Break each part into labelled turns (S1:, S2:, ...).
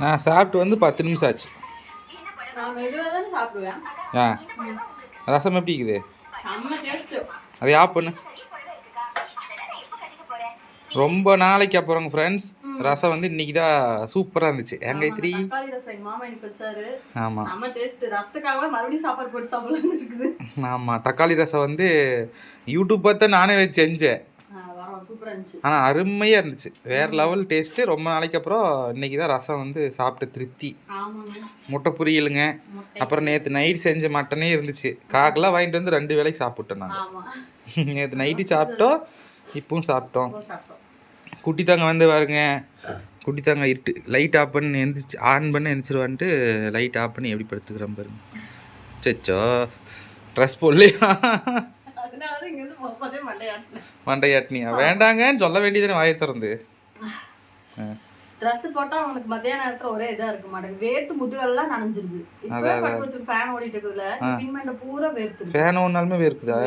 S1: நான் சாப்பிட்டு வந்து பத்து நிமிஷம் ஆச்சு. ஆ. ரசம் எப்படி இருக்குது? அதை ஆஃப் பண்ணு. ரொம்ப நாளைக்கு அப்புறங்க ஃப்ரெண்ட்ஸ் ரசம் வந்து இன்னைக்கு தான் சூப்பராக இருந்துச்சு. எங்க த்ரீ ஆமாம் ஆமாம் தக்காளி ரசம் வந்து யூடியூப் பார்த்து நானே வச்சு செஞ்சேன்
S2: ஆ, வரோம் சூப்பராக இருந்துச்சு
S1: ஆனால் அருமையாக இருந்துச்சு. வேறு லெவல் டேஸ்ட்டு ரொம்ப நாளைக்கு அப்புறம் இன்னைக்கு தான் ரசம் வந்து சாப்பிட்ட திருப்தி. முட்டை பொரியலுங்க. அப்புறம் நேற்று நைட் செஞ்ச மட்டனே இருந்துச்சு. காக்கெல்லாம் வாங்கிட்டு வந்து ரெண்டு வேளைக்கு சாப்பிட்டோம் நாங்கள் நேற்று நைட்டு சாப்பிட்டோம் இப்பவும் சாப்பிட்டோம். குட்டி தாங்க வந்து பாருங்க. குட்டி தாங்க இருட்டு லைட் ஆஃப் பண்ணி எந்திரிச்சு ஆன் பண்ணி எந்திரிச்சிருவான்ட்டு லைட் ஆஃப் பண்ணி எப்படி படுத்துக்கிறேன் பாருங்க. சச்சோ ட்ரெஸ் போடலையா
S2: அதனால தான் இங்கேருந்து போகும்போதே மண்டையாட்டினேன்
S1: மண்டையாட்டினியா? வேண்டாங்கன்னு சொல்ல வேண்டியதுன்னு வாயை திறந்து.
S2: ட்ரெஸ் போட்டா அவனுக்கு மத்தியான நேரத்துல ஒரே இதா இருக்க மாட்டேங்குது. வேர்த்து முதுகெல்லாம் நனைஞ்சிருது. இப்போ பட்டு வச்சிருக்க ஃபேன் ஓடிட்டு இருக்குதுல பின்மண்ட பூரா வேர்த்துருது.
S1: ஃபேன் ஒன்றாலுமே வேர்க்குதா.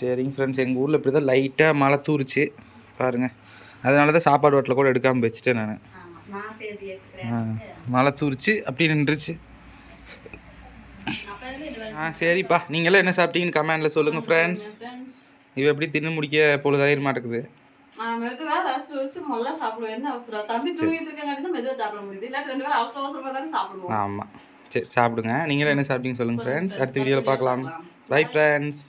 S1: சரிங்க ஃப்ரெண்ட்ஸ் எங்கள் ஊரில் இப்படி தான் லைட்டாக மழை தூரிச்சு. பாருங்க. அதனால தான் சாப்பாடு வாட்டில் கூட எடுக்காமல் வச்சுட்டேன் நான். மழை தூரிச்சு அப்படி நின்றுச்சு. ஆ சரிப்பா. நீங்களாம் என்ன சாப்பிட்டீங்கன்னு கமெண்டில் சொல்லுங்கள்
S2: ஃப்ரெண்ட்ஸ்
S1: இவ எப்படி தின்னு முடிக்க பொழுதாயிர மாட்டேங்குது.
S2: நான் மெதுவா ரசம் ருசி முதல்ல சாப்பிடுவேன் என்ன அவசரம்? தம்பி தூங்கிட்டு இருக்காங்க தான் மெதுவா சாப்பிட முடியுது. இல்லாட்டி ரெண்டு பேரும் அவசர அவசரமா தானே சாப்பிடுவோம்.
S1: ஆமாம் சரி சாப்பிடுங்க. நீங்களும் என்ன சாப்பிட்டீங்கன்னு சொல்லுங்கள் ஃப்ரெண்ட்ஸ் அடுத்த வீடியோவில் பார்க்கலாம். Bye friends